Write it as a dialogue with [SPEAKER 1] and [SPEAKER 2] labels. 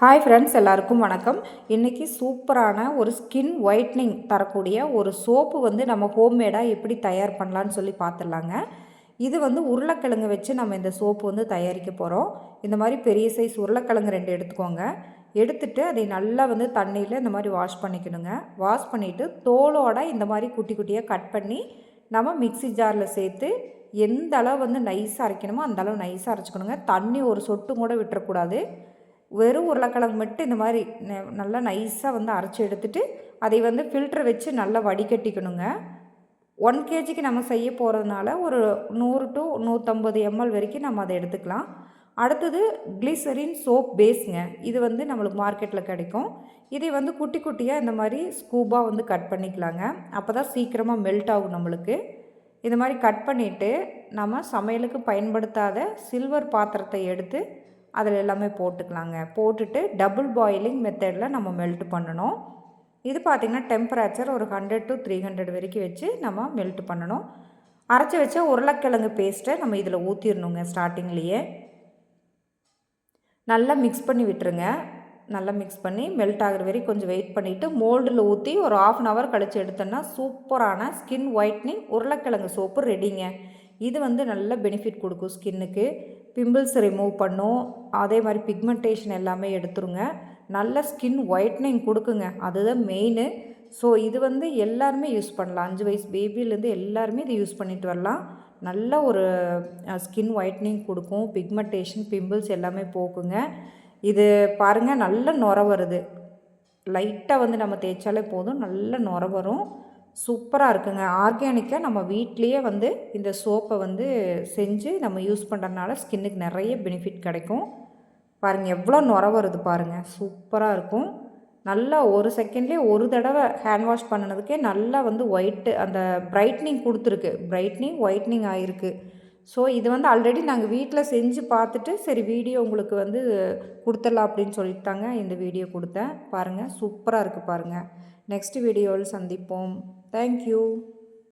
[SPEAKER 1] Hi friends எல்லாருக்கும் வணக்கம். இன்றைக்கி சூப்பரான ஒரு ஸ்கின் ஒயிட்னிங் தரக்கூடிய ஒரு சோப்பு வந்து நம்ம ஹோம்மேடாக எப்படி தயார் பண்ணலான்னு சொல்லி பார்த்துடலாங்க இது வந்து உருளைக்கிழங்கு வச்சு நம்ம இந்த சோப்பு வந்து தயாரிக்க போகிறோம் இந்த மாதிரி பெரிய சைஸ் உருளைக்கிழங்கு ரெண்டு எடுத்துக்கோங்க. எடுத்துட்டு அதை நல்லா வந்து தண்ணியில் இந்த மாதிரி வாஷ் பண்ணிக்கணுங்க. வாஷ் பண்ணிவிட்டு தோலோட இந்த மாதிரி குட்டி குட்டியாக கட் பண்ணி நம்ம மிக்ஸி ஜாரில் சேர்த்து எந்த அளவு வந்து நைஸாக அரைக்கணுமோ அந்த அளவு நைஸாக அரைச்சிக்கணுங்க. தண்ணி ஒரு சொட்டும் கூட விட்டுறக்கூடாது. வெறும் உருளைக்கிழங்கு மட்டும் இந்த மாதிரி நல்லா நைஸாக வந்து அரைச்சி எடுத்துகிட்டு அதை வந்து ஃபில்ட்ரு வச்சு நல்லா வடிகட்டிக்கணுங்க. ஒன் கேஜிக்கு நம்ம செய்ய போகிறதுனால ஒரு நூறு டு நூற்றம்பது எம்எல் வரைக்கும் நம்ம அதை எடுத்துக்கலாம். அடுத்தது கிளிசரின் சோப் பேஸுங்க இது வந்து நம்மளுக்கு மார்க்கெட்டில் கிடைக்கும். இதை வந்து குட்டி குட்டியாக இந்த மாதிரி ஸ்கூபாக வந்து கட் பண்ணிக்கலாங்க. அப்போ தான் சீக்கிரமாக மெல்ட் ஆகும் நம்மளுக்கு. இது மாதிரி கட் பண்ணிவிட்டு நம்ம சமையலுக்கு பயன்படுத்தாத சில்வர் பாத்திரத்தை எடுத்து அதில் எல்லாமே போட்டுக்கலாங்க. போட்டுட்டு டபுள் பாயிலிங் மெத்தடில் நம்ம மெல்ட் பண்ணணும். இது பார்த்திங்கன்னா டெம்பரேச்சர் ஒரு ஹண்ட்ரட் டு த்ரீ ஹண்ட்ரட் வரைக்கும் வச்சு நம்ம மெல்ட் பண்ணணும். அரைச்சி வச்ச உருளைக்கிழங்கு பேஸ்ட்டை நம்ம இதில் ஊற்றிடணுங்க ஸ்டார்டிங்லேயே நல்லா மிக்ஸ் பண்ணி விட்டுருங்க. நல்லா மிக்ஸ் பண்ணி மெல்ட் ஆகிற வரைக்கும் கொஞ்சம் வெயிட் பண்ணிவிட்டு மோல்டில் ஊற்றி ஒரு ஆஃப் அன் ஹவர் கழித்து எடுத்தோன்னா சூப்பரான ஸ்கின் ஒயிட்னிங் உருளைக்கிழங்கு சோப்பு ரெடிங்க இது வந்து நல்ல பெனிஃபிட் கொடுக்கும் ஸ்கின்னுக்கு பிம்பிள்ஸ் ரிமூவ் பண்ணும். அதே மாதிரி பிக்மெண்டேஷன் எல்லாமே எடுத்துருங்க. நல்ல ஸ்கின் ஒயிட்னிங் கொடுக்குங்க. அதுதான் மெயின் ஸோ இது வந்து எல்லாருமே யூஸ் பண்ணலாம். அஞ்சு வயசு பேபியிலேருந்து எல்லாருமே இதை யூஸ் பண்ணிட்டு வரலாம். நல்ல ஒரு ஸ்கின் ஒயிட்னிங் கொடுக்கும். பிக்மெண்டேஷன் பிம்பிள்ஸ் எல்லாமே போக்குங்க. இது பாருங்கள் நல்ல நுர வருது. லைட்டாக வந்து நம்ம தேய்ச்சாலே போதும். நல்ல நுர வரும். சூப்பராக இருக்குங்க. ஆர்கானிக்காக நம்ம வீட்லேயே வந்து இந்த சோப்பை வந்து செஞ்சு நம்ம யூஸ் பண்ணுறதுனால ஸ்கின்னுக்கு நிறைய பெனிஃபிட் கிடைக்கும். பாருங்கள் எவ்வளோ நுர வருது பாருங்கள் சூப்பராக இருக்கும். நல்லா ஒரு செகண்ட்லேயே ஒரு தடவை ஹேண்ட் வாஷ் பண்ணினதுக்கே நல்லா வந்து ஒயிட்டு அந்த ப்ரைட்னிங் கொடுத்துருக்கு. ப்ரைட்னிங் ஒயிட்னிங் ஆகிருக்கு ஸோ இது வந்து ஆல்ரெடி நாங்கள் வீட்டில் செஞ்சு பார்த்துட்டு சரி வீடியோ உங்களுக்கு வந்து கொடுத்துடலாம் அப்படின்னு சொல்லிட்டு தாங்க இந்த வீடியோ கொடுத்தேன். பாருங்கள் சூப்பராக இருக்குது பாருங்கள் நெக்ஸ்ட் வீடியோவில் சந்திப்போம். Thank you.